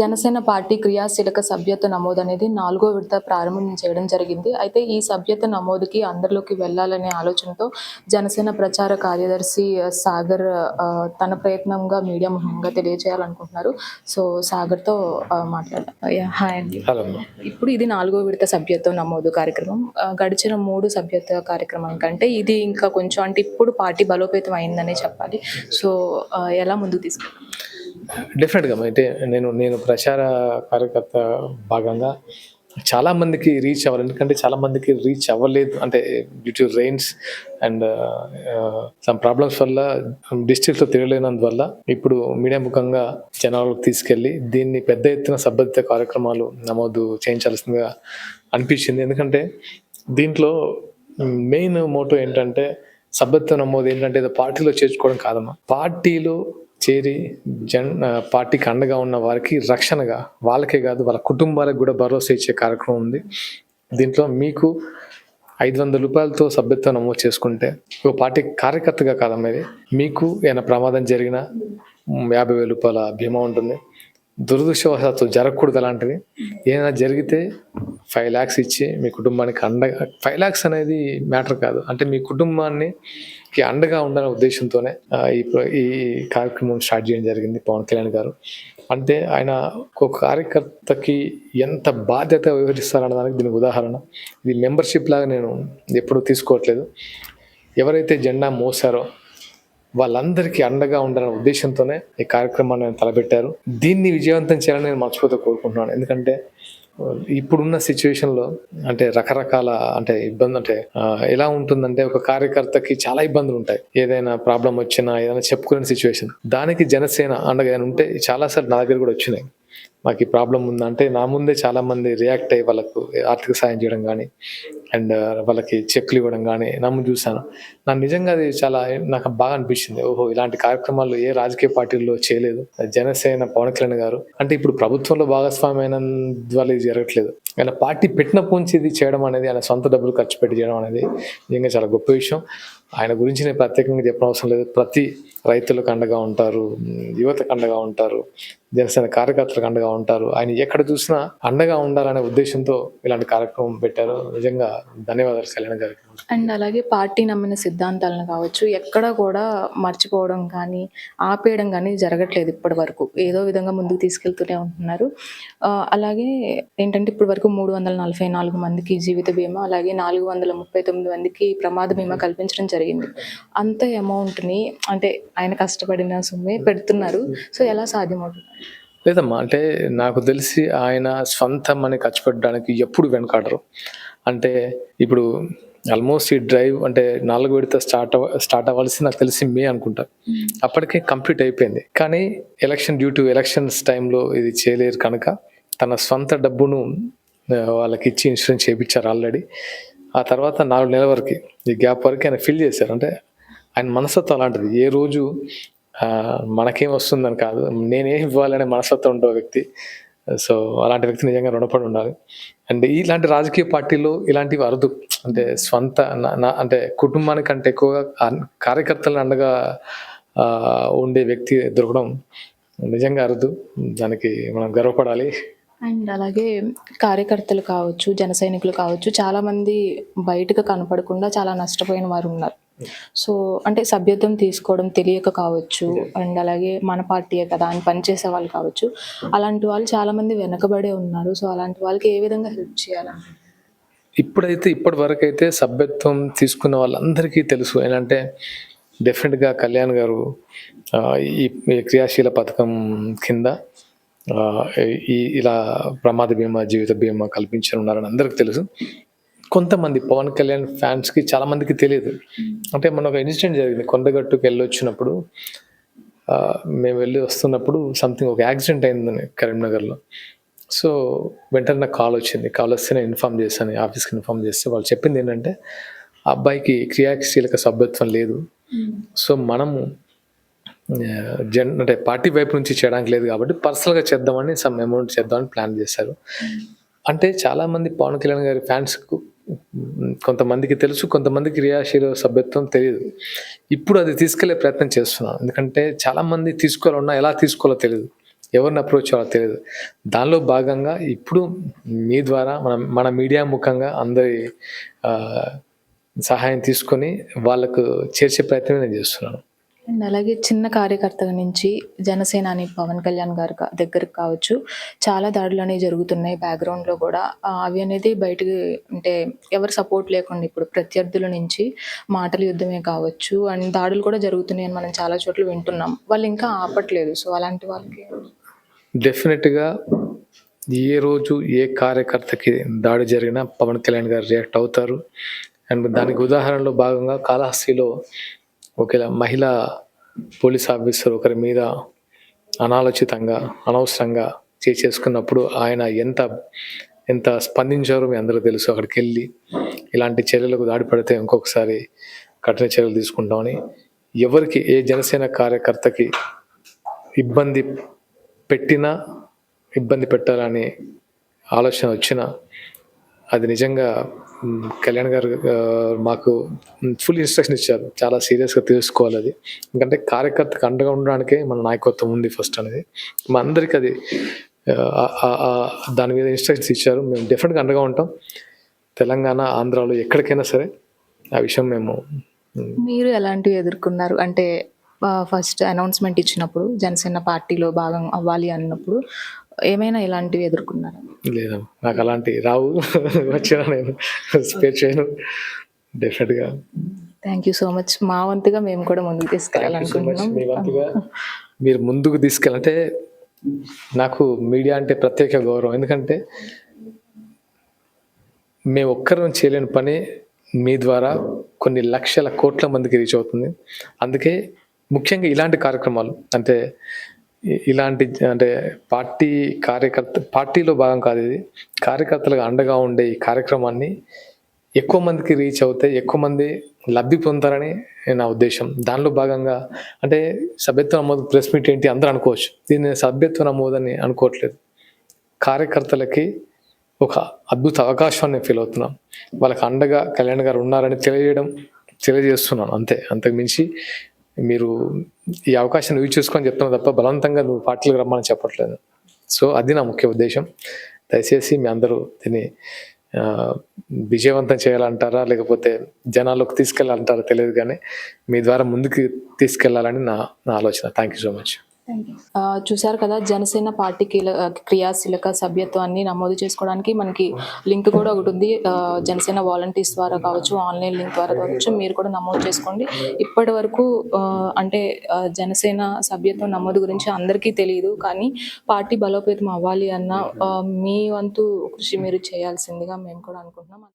Janasena party క్రియాశీలక సభ్యత్వ నమోదు అనేది నాలుగో విడత ప్రారంభం చేయడం జరిగింది. అయితే ఈ సభ్యత్వ నమోదుకి అందరిలోకి వెళ్ళాలనే ఆలోచనతో జనసేన ప్రచార కార్యదర్శి సాగర్ తన ప్రయత్నంగా మీడియా ముఖంగా తెలియజేయాలనుకుంటున్నారు. సో సాగర్తో యా, హాయ్ అండి. హలో అమ్మా. ఇప్పుడు ఇది నాలుగో విడత సభ్యత్వ నమోదు కార్యక్రమం. గడిచిన మూడు సభ్యత్వ కార్యక్రమం కంటే ఇది ఇంకా కొంచెం అంటే ఇప్పుడు పార్టీ బలోపేతం అయిందనే చెప్పాలి. సో ఎలా ముందుకు తీసుకెళ్ళాం డెఫినెట్గా అయితే నేను నేను ప్రచార కార్యకర్త భాగంగా చాలామందికి రీచ్ అవ్వాలి. ఎందుకంటే చాలామందికి రీచ్ అవ్వలేదు. అంటే due to rains and some problems వల్ల డిస్ట్రిక్ట్లో తిరగలేనందువల్ల ఇప్పుడు మీడియా ముఖంగా జనాలకు తీసుకెళ్ళి దీన్ని పెద్ద ఎత్తున సభ్యత కార్యక్రమాలు నమోదు చేయించాల్సిందిగా అనిపించింది. ఎందుకంటే దీంట్లో మెయిన్ మోటో ఏంటంటే సభ్యత్వ నమోదు ఏంటంటే పార్టీలో చేర్చుకోవడం కాదమ్మా పార్టీలో చేరి జన్ పార్టీకి అండగా ఉన్న వారికి రక్షణగా వాళ్ళకే కాదు వాళ్ళ కుటుంబాలకు కూడా భరోసా ఇచ్చే కార్యక్రమం ఉంది. దీంట్లో మీకు ఐదు వందల రూపాయలతో సభ్యత్వం నమోదు చేసుకుంటే ఒక పార్టీ కార్యకర్తగా కాదమ్మా ఇది మీకు ఏమైనా ప్రమాదం జరిగినా యాభై వేల రూపాయల బీమా ఉంటుంది. దురదృష్టవశాత్తు జరగకూడదు అలాంటిది. ఏదైనా జరిగితే ఫైవ్ ల్యాక్స్ ఇచ్చి మీ కుటుంబానికి అండగా ఫైవ్ ల్యాక్స్ అనేది మ్యాటర్ కాదు. అంటే మీ కుటుంబాన్ని కి అండగా ఉండాలనే ఉద్దేశంతోనే ఈ ఈ కార్యక్రమం స్టార్ట్ చేయడం జరిగింది పవన్ కళ్యాణ్ గారు. అంటే ఆయన ఒక కార్యకర్తకి ఎంత బాధ్యత వివరిస్తారన్న దానికి దీనికి ఉదాహరణ. ఇది మెంబర్షిప్ లాగా నేను ఎప్పుడూ తీసుకోవట్లేదు. ఎవరైతే జెండా మోసారో వాళ్ళందరికీ అండగా ఉండాలనే ఉద్దేశంతోనే ఈ కార్యక్రమాన్ని తలపెట్టారు. దీన్ని విజయవంతం చేయాలని నేను మర్చిపోతే కోరుకుంటున్నాను. ఎందుకంటే ఇప్పుడున్న సిచ్యువేషన్లో అంటే రకరకాల అంటే ఇబ్బంది అంటే ఎలా ఉంటుందంటే ఒక కార్యకర్తకి చాలా ఇబ్బందులు ఉంటాయి. ఏదైనా ప్రాబ్లం వచ్చినా ఏదైనా చెప్పుకునే సిచ్యువేషన్. దానికి జనసేన అండగా ఉంటే ఉంటే చాలాసార్లు నా దగ్గర కూడా వచ్చినాయి. మాకు ఈ ప్రాబ్లం ఉందంటే నా ముందే చాలా మంది రియాక్ట్ అయ్యి వాళ్ళకు ఆర్థిక సాయం చేయడం కానీ అండ్ uh, వాళ్ళకి చెక్లు ఇవ్వడం కానీ నా ముందు చూశాను. నాకు నిజంగా అది చాలా నాకు బాగా అనిపించింది. ఓహో ఇలాంటి కార్యక్రమాలు ఏ రాజకీయ పార్టీల్లో చేయలేదు. జనసేన పవన్ కళ్యాణ్ గారు. అంటే ఇప్పుడు ప్రభుత్వంలో భాగస్వామి అయిన వల్ల ఇది జరగట్లేదు. ఆయన పార్టీ పెట్టినప్పటి నుంచి ఇది చేయడం అనేది ఆయన సొంత డబ్బులు ఖర్చు పెట్టి చేయడం అనేది నిజంగా చాలా గొప్ప విషయం. ఆయన గురించి నేను ప్రత్యేకంగా చెప్పనవసరం లేదు. ప్రతి రైతులకు అండగా ఉంటారు యువతకు అండగా ఉంటారు. జనసేన కార్యకర్తలకు అండగా ఉంటారు. ఆయన ఎక్కడ చూసినా అండగా ఉండాలనే ఉద్దేశంతో ఇలాంటి కార్యక్రమం పెట్టారు. నిజంగా ధన్యవాదాలు కళ్యాణ్ గారికి. అండ్ అలాగే పార్టీ నమ్మిన సిద్ధాంతాలను కావచ్చు ఎక్కడ కూడా మర్చిపోవడం కానీ ఆపేయడం కానీ జరగట్లేదు ఇప్పటి వరకు. ఏదో విధంగా ముందుకు తీసుకెళ్తూనే ఉంటున్నారు. అలాగే ఏంటంటే ఇప్పటి వరకు మూడు వందల నలభై నాలుగు మందికి జీవిత బీమా అలాగే నాలుగు వందల ముప్పై తొమ్మిది మందికి ప్రమాద బీమా కల్పించడం జరిగింది. అంత అమౌంట్ని అంటే ఆయన కష్టపడిన సొమ్మే పెడుతున్నారు. సో ఎలా సాధ్యమవుతుంది? లేదమ్మా అంటే నాకు తెలిసి ఆయన స్వంతం అని ఖర్చు పెట్టడానికి ఎప్పుడు వెనకాడరు. అంటే ఇప్పుడు ఆల్మోస్ట్ ఈ డ్రైవ్ అంటే నాలుగు విడత స్టార్ట్ అవ స్టార్ట్ అవ్వాల్సి నాకు తెలిసి మే అనుకుంటా. అప్పటికే కంప్లీట్ అయిపోయింది. కానీ ఎలక్షన్ డ్యూ టు ఎలక్షన్స్ టైంలో ఇది చేయలేరు కనుక తన స్వంత డబ్బును వాళ్ళకి ఇచ్చి ఇన్సూరెన్స్ చేయించారు ఆల్రెడీ ఆ తర్వాత నాలుగు నెలల వరకు ఈ గ్యాప్ వరకు ఆయన ఫిల్ చేశారు. అంటే ఆయన మనస్తత్వం అలాంటిది. ఏ రోజు మనకేం వస్తుందని కాదు. నేనేం ఇవ్వాలనే మనస్తత్వం ఉండే వ్యక్తి. సో అలాంటి వ్యక్తి నిజంగా రుణపడి ఉండాలి. అండ్ ఇలాంటి రాజకీయ పార్టీలు ఇలాంటివి అరుదు. అంటే స్వంత నా- అంటే కుటుంబానికంటే ఎక్కువగా కార్యకర్తలను అండగా ఉండే వ్యక్తి దొరకడం నిజంగా అరుదు. దానికి మనం గర్వపడాలి. అండ్ అలాగే కార్యకర్తలు కావచ్చు జన సైనికులు కావచ్చు చాలామంది బయటకు కనపడకుండా చాలా నష్టపోయిన వారు ఉన్నారు. సో అంటే సభ్యత్వం తీసుకోవడం తెలియక కావచ్చు అండ్ అలాగే మన పార్టీయే కదా అని పనిచేసే వాళ్ళు కావచ్చు. అలాంటి వాళ్ళు చాలా మంది వెనకబడే ఉన్నారు. సో అలాంటి వాళ్ళకి ఏ విధంగా హెల్ప్ చేయాలని ఇప్పుడైతే ఇప్పటి వరకు అయితే సభ్యత్వం తీసుకున్న వాళ్ళందరికీ తెలుసు. ఏంటంటే డెఫినెట్గా కళ్యాణ్ గారు ఈ క్రియాశీల పథకం కింద ఈ ఇలా ప్రమాద బీమా జీవిత బీమా కల్పించనున్నారని అందరికీ తెలుసు. కొంతమంది పవన్ కళ్యాణ్ ఫ్యాన్స్కి చాలామందికి తెలియదు. అంటే మన ఒక ఇన్సిడెంట్ జరిగింది. కొండగట్టుకు వెళ్ళి వచ్చినప్పుడు మేము వెళ్ళి వస్తున్నప్పుడు సంథింగ్ ఒక యాక్సిడెంట్ అయిందని కరీంనగర్లో. సో వెంటనే నాకు కాల్ వచ్చింది. కాల్ వస్తే నేను ఇన్ఫామ్ చేశాను ఆఫీస్కి ఇన్ఫామ్ చేస్తే వాళ్ళు చెప్పింది ఏంటంటే ఆ అబ్బాయికి క్రియాశీలక సభ్యత్వం లేదు. సో మనము జన్ అంటే పార్టీ వైపు నుంచి చేయడానికి లేదు కాబట్టి పర్సనల్గా చేద్దామని సమ్ అమౌంట్ చేద్దామని ప్లాన్ చేశారు. అంటే చాలామంది పవన్ కళ్యాణ్ గారి ఫ్యాన్స్కు కొంతమందికి తెలుసు కొంతమందికి క్రియాశీల సభ్యత్వం తెలియదు ఇప్పుడు అది తీసుకెళ్ళే ప్రయత్నం చేస్తున్నాను ఎందుకంటే చాలామంది తీసుకోవాలన్నా ఎలా తీసుకోవాలో తెలియదు ఎవరిని అప్రోచ్ అవ్వాలో తెలియదు దానిలో భాగంగా ఇప్పుడు మీ ద్వారా మన మన మీడియా ముఖంగా అందరి సహాయం తీసుకొని వాళ్ళకు చేర్చే ప్రయత్నం నేను చేస్తున్నాను. అండ్ అలాగే చిన్న కార్యకర్త నుంచి జనసేనాని పవన్ కళ్యాణ్ గారు దగ్గరకు కావచ్చు. చాలా దాడులు అనేవి జరుగుతున్నాయి బ్యాక్గ్రౌండ్లో కూడా. అవి అనేది బయటకు అంటే ఎవరు సపోర్ట్ లేకుండా ఇప్పుడు ప్రత్యర్థుల నుంచి మాటల యుద్ధమే కావచ్చు. అండ్ దాడులు కూడా జరుగుతున్నాయి అని మనం చాలా చోట్ల వింటున్నాం. వాళ్ళు ఇంకా ఆపట్లేదు. సో అలాంటి వాళ్ళకి డెఫినెట్గా ఏ రోజు ఏ కార్యకర్తకి దాడి జరిగినా పవన్ కళ్యాణ్ గారు రియాక్ట్ అవుతారు. అండ్ దానికి ఉదాహరణలో భాగంగా కాళహస్తిలో ఒకవేళ మహిళా పోలీస్ ఆఫీసర్ ఒకరి మీద అనాలోచితంగా అనవసరంగా చేసుకున్నప్పుడు ఆయన ఎంత ఎంత స్పందించారో మీ అందరూ తెలుసు. అక్కడికి వెళ్ళి ఇలాంటి చర్యలకు దాడి పడితే ఇంకొకసారి కఠిన చర్యలు తీసుకుంటామని ఎవరికి ఏ జనసేన కార్యకర్తకి ఇబ్బంది పెట్టినా ఇబ్బంది పెట్టాలని ఆలోచన వచ్చినా అది నిజంగా కళ్యాణ్ గారు మాకు ఫుల్ ఇన్స్ట్రక్షన్ ఇచ్చారు. చాలా సీరియస్గా తీసుకోవాలి అది. ఎందుకంటే కార్యకర్తకు అండగా ఉండడానికే మన నాయకత్వం ఉంది ఫస్ట్ అనేది. మా అందరికీ అది దాని మీద ఇన్స్ట్రక్షన్స్ ఇచ్చారు. మేము డెఫినెట్గా అండగా ఉంటాం. తెలంగాణ ఆంధ్రాలో ఎక్కడికైనా సరే ఆ విషయం మేము మీరు ఎలాంటివి ఎదుర్కొన్నారు? అంటే ఫస్ట్ అనౌన్స్మెంట్ ఇచ్చినప్పుడు జనసేన పార్టీలో భాగం అవ్వాలి అన్నప్పుడు ఏమైనా ఇలాంటివి ఎదుర్కొన్నారా? లేదు నాకు అలాంటి రావు. వచ్చినా నేను స్పేర్ చేయను. డెఫినెట్గా థ్యాంక్ యూ సో మచ్ మా వంతుగా మేము కూడా ముందుకు మీ తీసుకెళ్ళాలనుకుంటున్నాం. వంతుగా మీరు ముందుకు తీసుకెళ్ళంటే నాకు మీడియా అంటే ప్రత్యేక గౌరవం. ఎందుకంటే మేము ఒక్కరం చేయలేని పని మీ ద్వారా కొన్ని లక్షల కోట్ల మందికి రీచ్ అవుతుంది. అందుకే ముఖ్యంగా ఇలాంటి కార్యక్రమాలు అంటే ఇలాంటి అంటే పార్టీ కార్యకర్త పార్టీలో భాగం కాదు ఇది. కార్యకర్తలకు అండగా ఉండే ఈ కార్యక్రమాన్ని ఎక్కువ మందికి రీచ్ అవుతే ఎక్కువ మంది లబ్ధి పొందుతారని నా ఉద్దేశం. దానిలో భాగంగా అంటే సభ్యత్వ నమోదు ప్రెస్ మీట్ ఏంటి అందరూ అనుకోవచ్చు. దీన్ని సభ్యత్వ నమోదని అనుకోవట్లేదు. కార్యకర్తలకి ఒక అద్భుత అవకాశాన్ని ఫీల్ అవుతున్నాం వాళ్ళకి అండగా కళ్యాణ్ గారు ఉన్నారని తెలియజేయడం తెలియజేస్తున్నాను అంతే. అంతకు మించి మీరు ఈ అవకాశం నువ్వు చూసుకొని చెప్తున్నావు తప్ప బలవంతంగా నువ్వు పార్టీలకు రమ్మని చెప్పట్లేదు. సో అది నా ముఖ్య ఉద్దేశం. దయచేసి మీ అందరూ దీన్ని విజయవంతం చేయాలంటారా లేకపోతే జనాల్లోకి తీసుకెళ్ళాలంటారా తెలియదు కానీ మీ ద్వారా ముందుకు తీసుకెళ్ళాలని నా నా ఆలోచన. థ్యాంక్ యూ సో మచ్ చూశారు కదా జనసేన పార్టీ కీల క్రియాశీలక సభ్యత్వాన్ని నమోదు చేసుకోవడానికి మనకి లింక్ కూడా ఒకటి ఉంది. జనసేన వాలంటీర్స్ ద్వారా కావచ్చు ఆన్లైన్ లింక్ ద్వారా కావచ్చు మీరు కూడా నమోదు చేసుకోండి. ఇప్పటి వరకు అంటే జనసేన సభ్యత్వం నమోదు గురించి అందరికీ తెలియదు కానీ పార్టీ బలోపేతం అవ్వాలి అన్న మీ వంతు కృషి మీరు చేయాల్సిందిగా మేము కూడా అనుకుంటున్నాం.